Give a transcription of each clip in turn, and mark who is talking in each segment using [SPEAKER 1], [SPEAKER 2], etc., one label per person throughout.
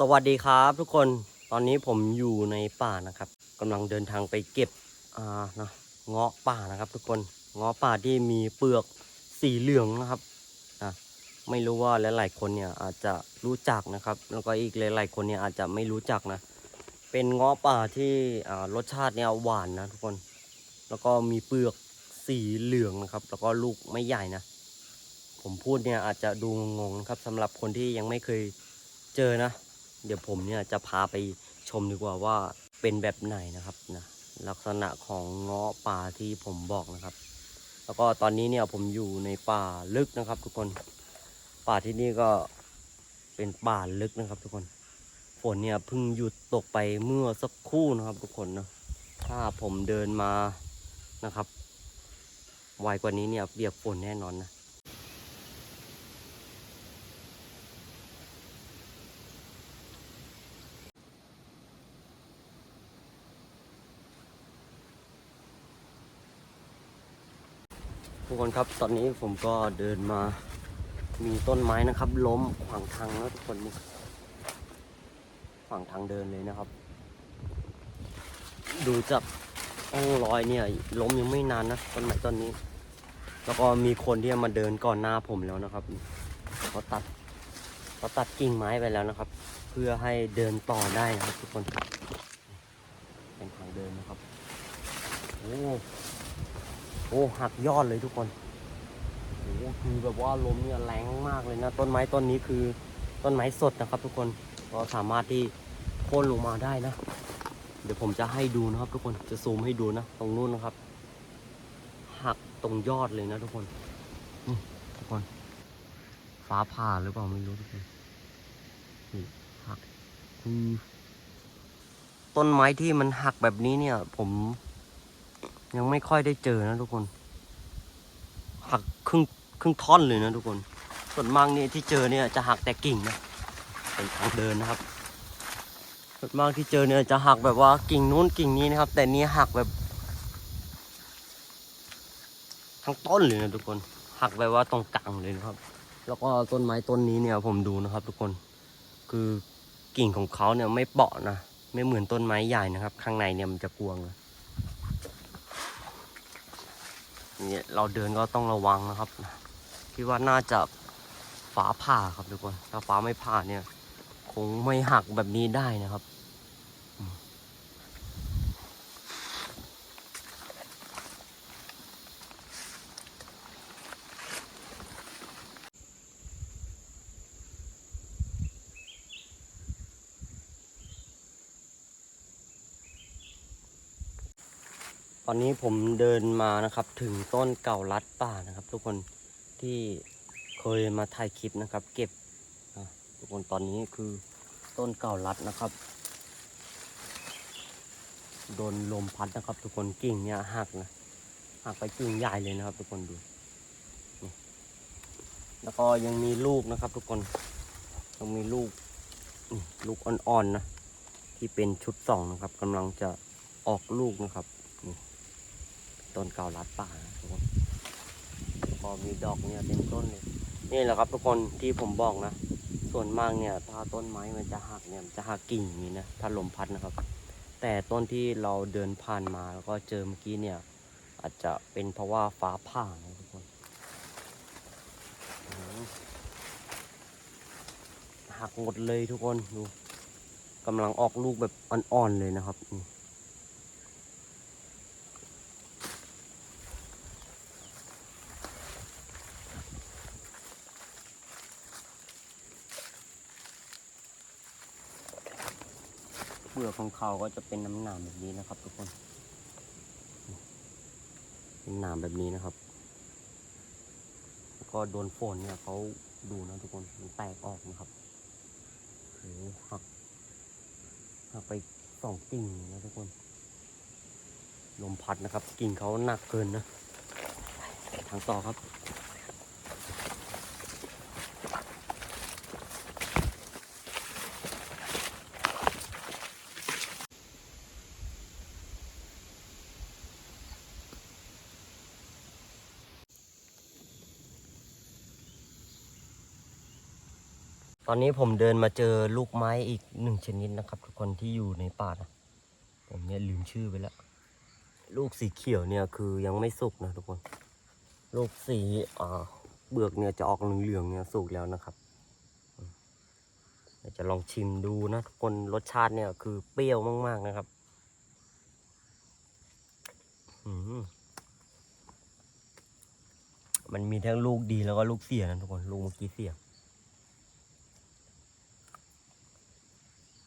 [SPEAKER 1] สวัสดีครับทุกคนตอนนี้ผมอยู่ในป่านะครับกำลังเดินทางไปเก็บอ่านะเงาะป่านะครับ ทุกคนเงาะป่าที่มีเปลือกสีเหลืองนะครับนะไม่รู้ว่าหลายๆคนเนี่ยอาจจะรู้จักนะครับ แล้วก็อีกหลายๆคนเนี่ยอาจจะไม่รู้จักนะ เป็นเงาะป่าที่อ่ารสชาติเนี่ยหวานนะทุกคน แล้วก็มีเปลือกสีเหลืองนะครับ แล้วก็ลูกไม่ใหญ่นะ ผมพูดเนี่ยอาจจะดูงงๆนะครับสำหรับคนที่ยังไม่เคยเจอนะ เดี๋ยวผมเนี่ยจะพาไปชมดีกว่าว่าเป็นแบบไหนนะครับนะลักษณะของเงาะป่าที่ผมบอกนะครับ แล้วก็ตอนนี้เนี่ยผมอยู่ในป่าลึกนะครับ ทุกคนป่าที่นี่ก็เป็นป่าลึกนะครับ ทุกคนฝนเนี่ยเพิ่งหยุดตกไปเมื่อสักครู่นะครับ ทุกคนนะถ้าผมเดินมานะครับไวกว่านี้เนี่ยเปียกฝนแน่นอนนะ ทุกคนครับตอนนี้ผมก็เดินมามีต้นไม้นะครับ ล้มขวางทางแล้วทุกคนขวางทางเดินเลยนะครับ ดูจากร่องรอยเนี่ยล้มยังไม่นานนะต้นไม้ต้นนี้ แล้วก็มีคนที่มาเดินก่อนหน้าผมแล้วนะครับเขาตัดเขาตัดกิ่งไม้ไปแล้วนะครับ เพื่อให้เดินต่อได้นะครับ ทุกคนเป็นทางเดินนะครับโอ้ โอ้หักยอดเลยทุกคนโอ้คือแบบว่าลมเนี่ยแรงมากเลยนะ ต้นไม้ต้นนี้คือต้นไม้สดนะครับ ทุกคนก็สามารถที่โค่นลงมาได้นะ เดี๋ยวผมจะให้ดูนะครับ ทุกคนจะซูมให้ดูนะ ตรงนู้นนะครับ หักตรงยอดเลยนะ ทุกคนนี่ทุกคน ฟ้าผ่าหรือเปล่าไม่รู้ทุกคนนี่หักคือต้นไม้ที่มันหักแบบนี้เนี่ย ผม ยังไม่ค่อยได้เจอนะทุกคน หักครึ่งครึ่งท่อนเลยนะทุกคน ส่วนมากนี่ที่เจอเนี่ยจะหักแต่กิ่งนะ เป็นทางเดินนะครับ ส่วนมากที่เจอเนี่ยจะหักแบบว่ากิ่งนู้นกิ่งนี้นะครับ แต่นี้หักแบบ ทั้งต้นเลยนะทุกคน หักแบบว่าตรงกลางเลยนะครับ แล้วก็ต้นไม้ต้นนี้เนี่ยผมดูนะครับ ทุกคน คือกิ่งของเขาเนี่ยไม่เปาะนะ ไม่เหมือนต้นไม้ใหญ่นะครับ ข้างในเนี่ยมันจะกวงนะ เนี่ยเราเดินก็ต้องระวังนะครับคิดว่าน่าจะฟ้าผ่าครับทุกคนถ้าฟ้าไม่ผ่าเนี่ย คงไม่หักแบบนี้ได้นะครับ ตอนนี้ผมเดินมานะครับถึงต้นเก่าลัดป่านะครับ ทุกคนที่เคยมาถ่ายคลิปนะครับ เก็บทุกคนตอนนี้คือต้นเก่าลัดนะครับโดนลมพัดนะครับ ทุกคนกิ่งเนี่ยหักนะหักไปกิ่งใหญ่เลยนะครับ ทุกคนดูแล้วก็ยังมีลูกนะครับ ทุกคนยังมีลูกลูกอ่อนๆนะที่เป็นชุดสองนะครับกำลังจะออกลูกนะครับ ต้นเกาลัดป่าทุกคนพอมีดอกเนี่ยเต็มต้นเลยนี่แหละครับทุกคนที่ผมบอกนะ ส่วนมากเนี่ย ถ้าต้นไม้มันจะหักเนี่ยมันจะหักกิ่งนี้นะถ้าลมพัดนะครับ แต่ต้นที่เราเดินผ่านมาแล้วก็เจอเมื่อกี้เนี่ย อาจจะเป็นเพราะว่าฟ้าผ่านะทุกคนหักหมดเลยทุกคนดูกำลังออกลูกแบบอ่อนๆเลยนะครับนี่ เปลือกของเขาก็จะเป็นน้ำหนามแบบนี้นะครับ ทุกคนเป็นหนามแบบนี้นะครับแล้วก็โดนฝนเนี่ยเขาดูนะทุกคนมันแตกออกนะครับโอ้หหักหักไปสองกิ่งนะทุกคนลมพัดนะครับ กิ่งเขาหนักเกินนะทางต่อครับ อนนี้ผมเดินมาเจอลูกไม้อีกหนึ่งชนิดนะครับ ทุกคนที่อยู่ในป่านะผมเนี่ยลืมชื่อไปแล้ว ลูกสีเขียวเนี่ยคือยังไม่สุกนะทุกคน ลูกสีอ่าเบือกเนี่ยจะออกเหลืองๆเนี่ยสุกแล้วนะครับจะลองชิมดูนะทุกคนรสชาติเนี่ยคือเปรี้ยวมาก ๆนะครับมันมีทั้งลูกดีแล้วก็ลูกเสียนะทุกคน ลูกเมื่อกี้เสีย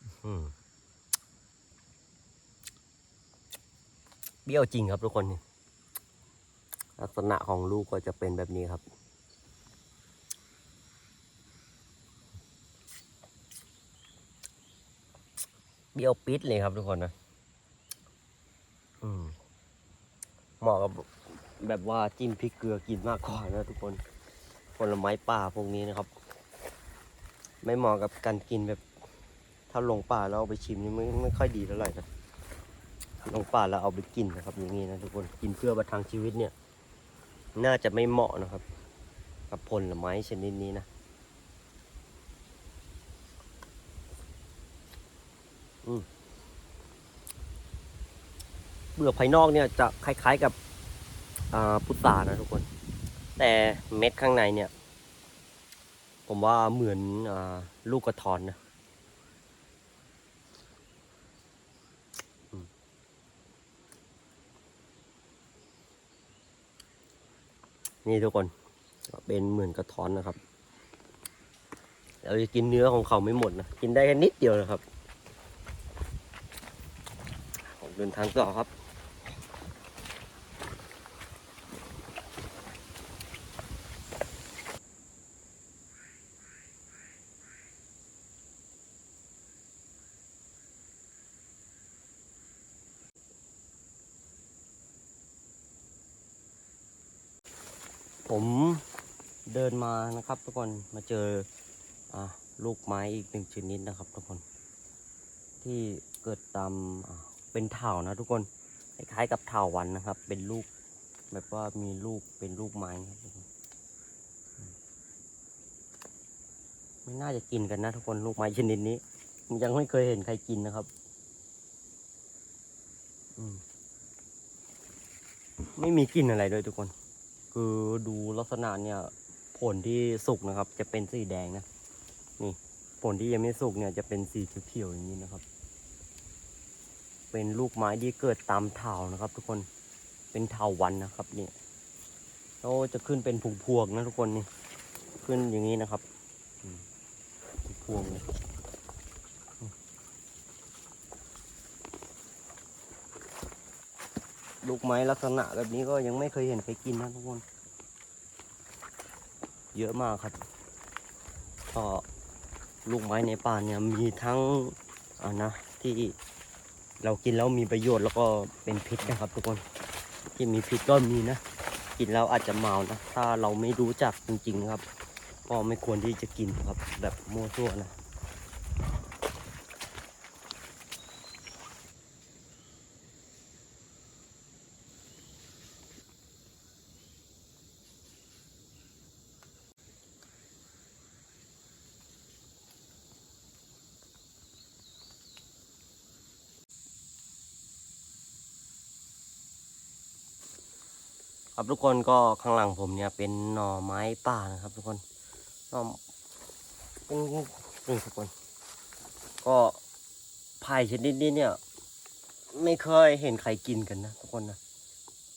[SPEAKER 1] อืม เปรี้ยวจริงครับทุกคน ลักษณะของลูกก็จะเป็นแบบนี้ครับเปรี้ยวปิดเลยครับทุกคนนะเหมาะกับแบบว่าจิ้มพริกเกลือกินมากกว่านะทุกคนผลไม้ป่าพวกนี้นะครับ ไม่เหมาะกับการกินแบบ ถ้าลงป่าแล้วเอาไปชิมนี่ไม่ไม่ค่อยดีเท่าไหร่นะลงป่าแล้วเอาไปกินนะครับ อย่างนี้นะทุกคนกินเพื่อประทังชีวิตเนี่ย น่าจะไม่เหมาะนะครับ กับผลไม้ชนิดนี้นะอืมเปลือกภายนอกเนี่ยจะคล้าย ๆกับอ่าพุทรานะทุกคน แต่เม็ดข้างในเนี่ย ผมว่าเหมือนอาลูกกระทอนนะ นี่ทุกคนเป็นเหมือนกระท้อนนะครับ เราจะกินเนื้อของเขาไม่หมดนะ กินได้แค่นิดเดียวนะครับ ผมเดินทางต่อครับ เดินมานะครับทุกคนมาเจออลูกไม้อีกหนึ่งชนิดนะครับทุกคน ที่เกิดตามเป็นเถานะทุกคนคล้ายๆกับเถาวันนะครับ เป็นลูกแบบว่ามีลูกเป็นลูกไม้ครับทุกคนไม่น่าจะกินกันนะทุกคนลูกไม้ชนิดนี้ยังไม่เคยเห็นใครกินนะครับ อืมไม่มีกลิ่นอะไรเลยทุกคน คือดูลักษณะเนี่ย ผลที่สุกนะครับ จะเป็นสีแดงนะนี่ผลที่ยังไม่สุกเนี่ยจะเป็นสีเขียวๆอย่างนี้นะครับ เป็นลูกไม้ที่เกิดตามเถานะครับ ทุกคนเป็นเถาวันนะครับนี่ยแล้วจะขึ้นเป็นผงพวงๆนะทุกคนนี่ขึ้นอย่างนี้นะครับพวงเลยลูกไม้ลักษณะแบบนี้ก็ยังไม่เคยเห็นใครกินนะทุกคน เยอะมากครับก็ลูกไม้ในป่าเนี่ยมีทั้งอ่านะที่เรากินแล้วมีประโยชน์แล้วก็เป็นพิษนะครับ ทุกคนที่มีพิษก็มีนะ กินแล้วอาจจะเมานะ ถ้าเราไม่รู้จักจริงๆครับ ก็ไม่ควรที่จะกินครับแบบมั่วซั่วนะ ครับทุกคนก็ข้างหลังผมเนี่ยเป็นหน่อไม้ป่านะครับทุกคนหน่อเป็นนี่ทุกคน ก็ไผ่ชนิดนี้เนี่ย ไม่เคยเห็นใครกินกันนะทุกคนนะ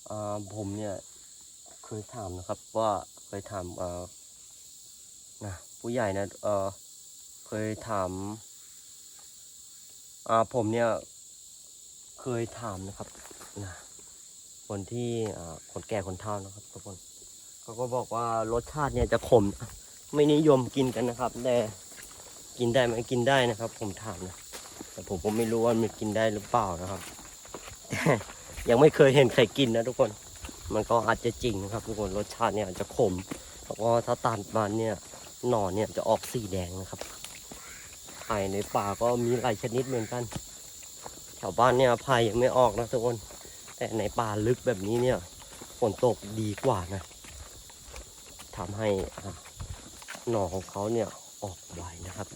[SPEAKER 1] อ่าผมเนี่ยเคยถามนะครับ ว่าเคยถามเอ่อนะผู้ใหญ่นะเออเคยถามอ่าผมเนี่ยเคยถามนะครับนะ คนที่คนแก่คนเฒ่านะครับทุกคนเขาก็บอกว่ารสชาติเนี่ยจะขม ไม่นิยมกินกันนะครับ แต่กินได้ไหมกินได้นะครับ ผมถามนะแต่ผมก็ไม่รู้ว่ามันกินได้หรือเปล่านะครับยังไม่เคยเห็นใครกินนะทุกคน มันก็อาจจะจริงนะครับ ทุกคนรสชาติเนี่ยอาจจะขมแล้วก็ถ้าตัดมันเนี่ยหน่อเนี่ยจะออกสีแดงนะครับไผ่ในป่าก็มีหลายชนิดเหมือนกันแถวบ้านเนี่ยไผ่ยังไม่ออกนะทุกคน แต่ในป่าลึกแบบนี้เนี่ยฝนตกดีกว่านะทำให้หน่อของเขาเนี่ยออกไวนะครับ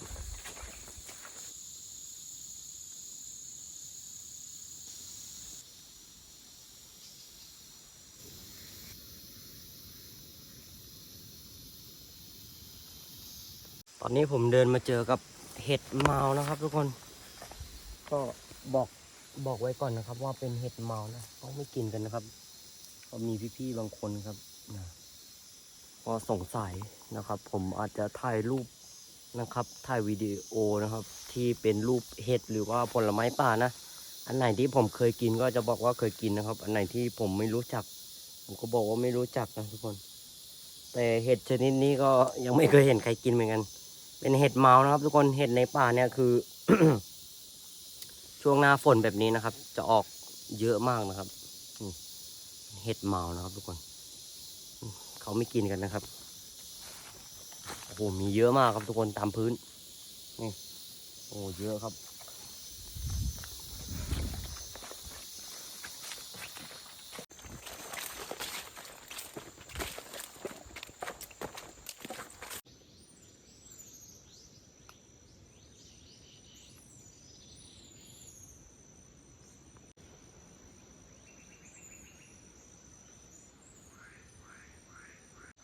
[SPEAKER 1] ตอนนี้ผมเดินมาเจอกับเห็ดเมานะครับทุกคน ก็บอก บอกไว้ก่อนนะครับ ว่าเป็นเห็ดเมานะต้องไม่กินกันนะครับก็มีพี่ๆบางคนครับนะก็สงสัยนะครับ ผมอาจจะถ่ายรูปนะครับถ่ายวิดีโอนะครับ ที่เป็นรูปเห็ดหรือว่าผลไม้ป่านะ อันไหนที่ผมเคยกินก็จะบอกว่าเคยกินนะครับ อันไหนที่ผมไม่รู้จัก ผมก็บอกว่าไม่รู้จักนะทุกคน แต่เห็ดชนิดนี้ก็ยังไม่เคยเห็นใครกินเหมือนกัน เป็นเห็ดเมานะครับ ทุกคนเห็ดในป่าเนี่ยคือ ช่วงหน้าฝนแบบนี้นะครับ จะออกเยอะมากนะครับเห็ดเมานะครับทุกคน เขาไม่กินกันนะครับโอ้โหมีเยอะมากครับทุกคนตามพื้นนี่โอ้เยอะครับ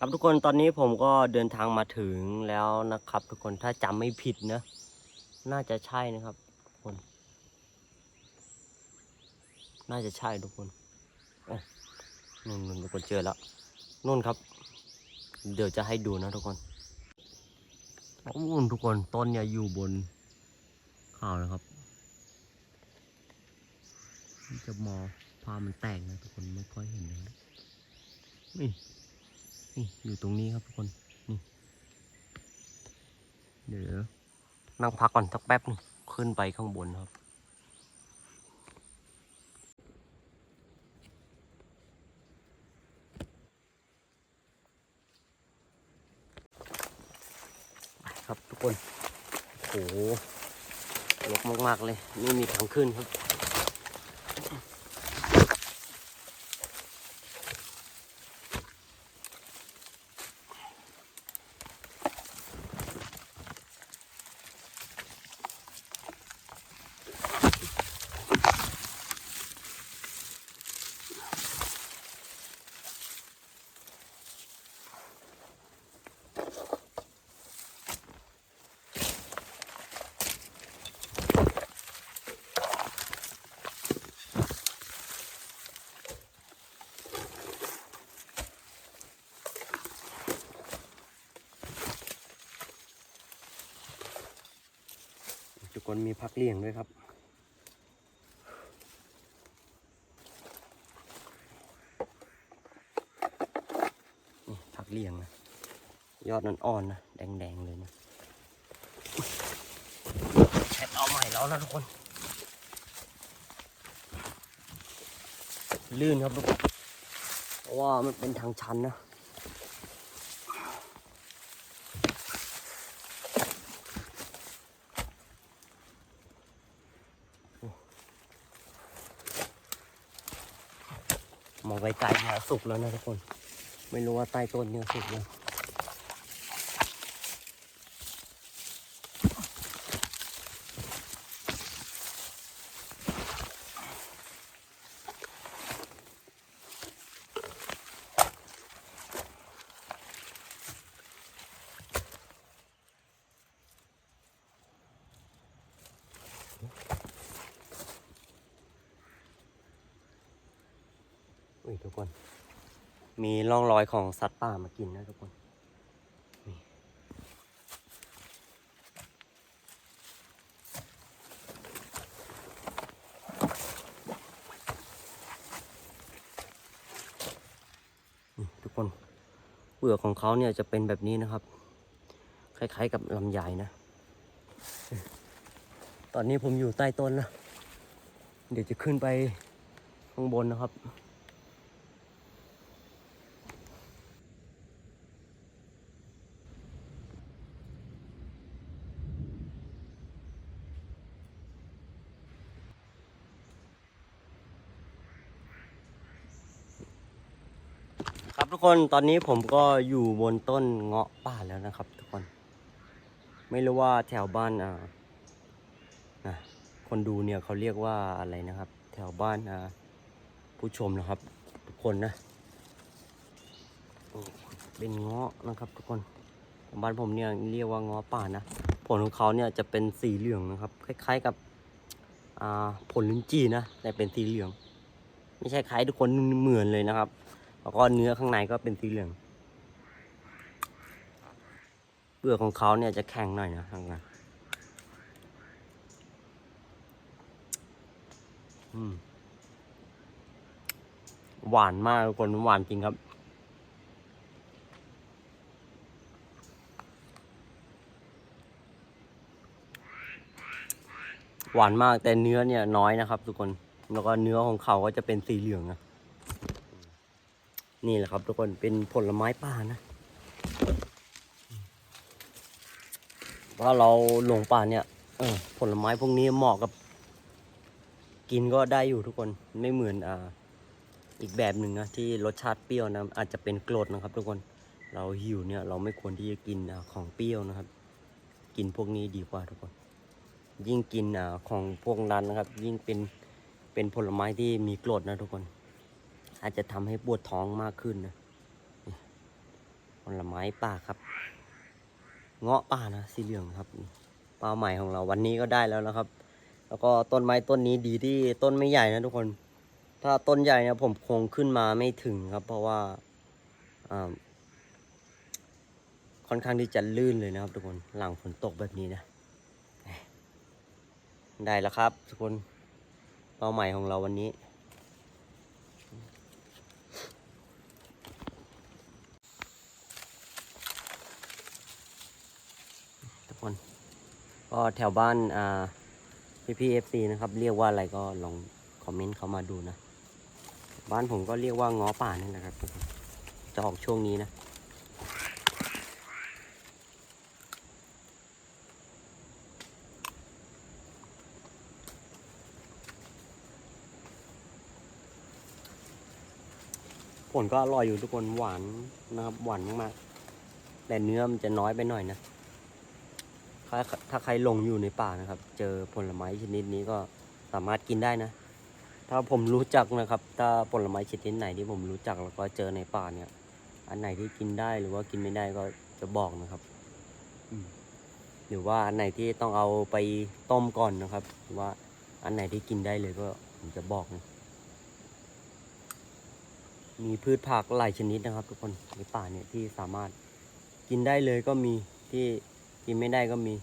[SPEAKER 1] ครับทุกคนตอนนี้ผมก็เดินทางมาถึงแล้วนะครับ ทุกคนถ้าจำไม่ผิดนะ น่าจะใช่นะครับทุกคน น่าจะใช่ทุกคนโอ้นู่นนู่นทุกคนเจอแล้วนู่นครับ เดี๋ยวจะให้ดูนะทุกคนอ้นู่นทุกคนต้นเนี่ยอยู่บนเขาวนะครับจะมองพามันแตกนะทุกคนไม่ค่อยเห็นเลยนะนี่ นี่อยู่ตรงนี้ครับทุกคนนี่เดี๋ยวนั่งพักก่อนสักแป๊บหนึงขึ้นไปข้างบนครับครับทุกคนโอ้โหลกมากๆเลย นี่มีทางขึ้นครับ กคนมีพักเลี่ยงด้วยครับ นี่พักเลี่ยงนะ ยอดนั้นอ่อนนะ แดงๆเลยนะแอบเอาใหม่แล้วนะทุกคน ลื่นครับทุกคนเพราะว่ามันเป็นทางชันนะ ไกลๆเนี่ยสุกแล้วนะทุกคน ไม่รู้ว่าใต้ต้นเนี่ยสุกยังอุ้ ยทุกคน มีร่องรอยของสัตว์ป่ามากินนะทุกคนทุกคนเปลือกของเขาเนี่ยจะเป็นแบบนี้นะครับ คล้ายๆกับลำไยนะ ตอนนี้ผมอยู่ใต้ต้นนะ เดี๋ยวจะขึ้นไปข้างบนนะครับ ครับทุกคนตอนนี้ผมก็อยู่บนต้นเงาะป่าแล้วนะครับ ทุกคน ไม่รู้ว่าแถวบ้านอ่านะคนดูเนี่ยเขาเรียกว่าอะไรนะครับ แถวบ้านอ่าผู้ชมนะครับ ทุกคนนะเป็นเงาะนะครับ ทุกคนบ้านผมเนี่ยเรียกว่าเงาะป่านะผลของเขาเนี่ยจะเป็นสีเหลืองนะครับ คล้าย ๆกับอ่าผลลิ้นจี่นะแต่เป็นสีเหลือง ไม่ใช่คล้ายทุกคนเหมือนเลยนะครับ แล้วก็เนื้อข้างในก็เป็นสีเหลือง เปลือกของเขาเนี่ยจะแข็งหน่อยนะข้างในหวานมากทุกคนหวานจริงครับ หวานมากแต่เนื้อเนี่ยน้อยนะครับ ทุกคนแล้วก็เนื้อของเขาก็จะเป็นสีเหลืองนะ นี่แหละครับทุกคนเป็นผลไม้ป่านะว่าเราหลงป่าเนี่ยเออผลไม้พวกนี้เหมาะกับ กินก็ได้อยู่ทุกคนไม่เหมือนอ่าอีกแบบหนึ่งนะที่รสชาติเปรี้ยวนะอาจจะเป็นกรดนะครับ ทุกคนเราหิวเนี่ยเราไม่ควรที่จะกินอของเปรี้ยวนะครับ กินพวกนี้ดีกว่าทุกคน ยิ่งกินอของพวกนั้นนะครับ ยิ่งเป็นเป็นผลไม้ที่มีกรดนะทุกคน อาจจะทำให้ปวดท้องมากขึ้นนะผลไม้ป่าครับ เงาะป่านะสีเหลืองครับเป้าหมายของเราวันนี้ก็ได้แล้วนะครับ แล้วก็ต้นไม้ต้นนี้ดีที่ต้นไม่ใหญ่นะทุกคน ถ้าต้นใหญ่เนี่ยผมคงขึ้นมาไม่ถึงครับ เพราะว่าอ่าค่อนข้างที่จะลื่นเลยนะครับ ทุกคนหลังฝนตกแบบนี้นะ ได้แล้วครับ ทุกคนเป้าหมายของเราวันนี้ ทุกคน ก็แถวบ้านอ่าพี่พี่เอฟซีนะครับ เรียกว่าอะไรก็ลองคอมเมนต์เข้ามาดูนะ บ้านผมก็เรียกว่าง้อป่านี่แหละครับ จะออกช่วงนี้นะผลก็อร่อยอยู่ทุกคนหวานนะครับหวานมากๆแต่เนื้อมันจะน้อยไปหน่อยนะ ถ้าถ้าใครหลงอยู่ในป่านะครับ เจอผลไม้ชนิดนี้ก็สามารถกินได้นะ ถ้าผมรู้จักนะครับ ถ้าผลไม้ชนิดไหนที่ผมรู้จักแล้วก็เจอในป่าเนี่ย อันไหนที่กินได้หรือว่ากินไม่ได้ก็จะบอกนะครับอืมหรือว่าอันไหนที่ต้องเอาไปต้มก่อนนะครับหรือว่าอันไหนที่กินได้เลยก็ผมจะบอกนะมีพืชผักหลายชนิดนะครับ ทุกคนในป่าเนี่ยที่สามารถกินได้เลยก็มีที่ กินไม่ได้ก็มี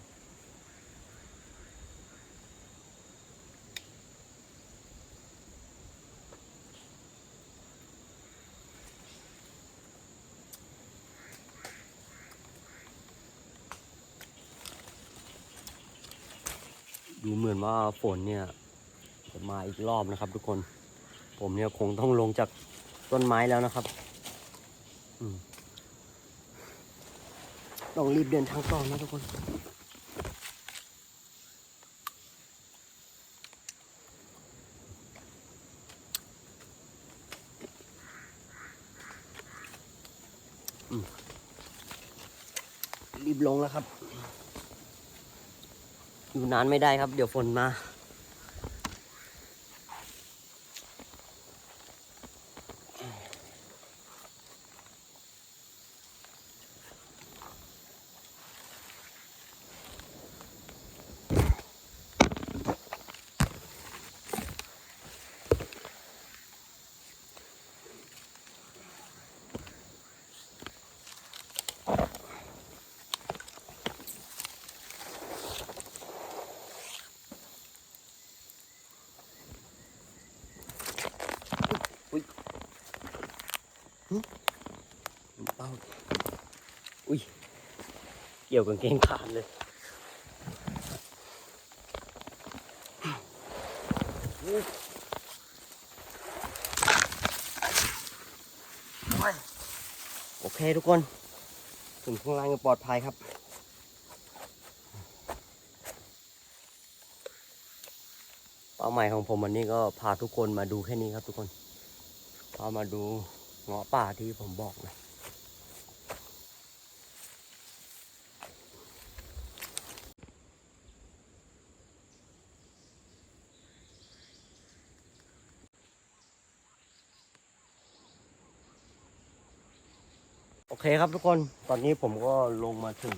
[SPEAKER 1] ดูเหมือนว่าฝนเนี่ย จะมาอีกรอบนะครับทุกคน ผมเนี่ยคงต้องลงจากต้นไม้แล้วนะครับ อืม ต้องรีบเดินทางต่อนะทุกคน รีบลงแล้วครับ อยู่นานไม่ได้ครับ เดี๋ยวฝนมา ป้าอุ้ย เกี่ยวกางเกงขาดเลยโอเคทุกคน ถึงข้างล่างปลอดภัยครับเป้าหมายของผมวันนี้ก็พาทุกคนมาดูแค่นี้ครับทุกคนพามาดูเงาะป่าที่ผมบอกนะ เคครับทุกคน ตอนนี้ผมก็ลงมาถึง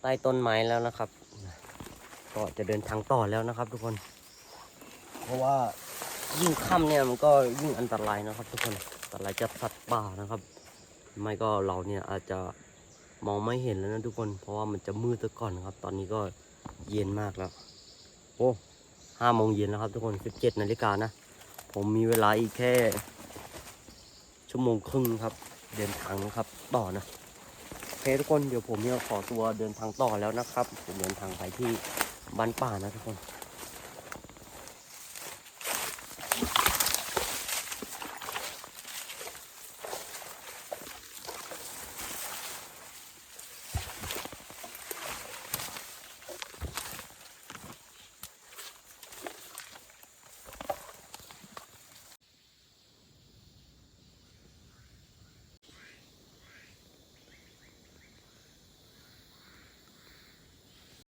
[SPEAKER 1] ใต้ต้นไม้แล้วนะครับ ก็จะเดินทางต่อแล้วนะครับ ทุกคน เพราะว่ายิ่งค่ำเนี่ยมันก็ยิ่งอันตรายนะครับ ทุกคน อันตรายจากสัตว์ป่านะครับ ไม่ก็เราเนี่ยอาจจะมองไม่เห็นแล้วนะทุกคน เพราะว่ามันจะมืดซะก่อนนะครับ ตอนนี้ก็เย็นมากแล้ว โอ้ห้าโมงเย็นแล้วครับ ทุกคนสิบเจ็ดนาฬิกานะ ผมมีเวลาอีกแค่ ชั่วโมงครึ่งครับ เดินทางนะครับต่อนะโอเคทุกคนเดี๋ยวผมเนี่ยขอตัวเดินทางต่อแล้วนะครับ ผมเดินทางไปที่บ้านป่านะทุกคน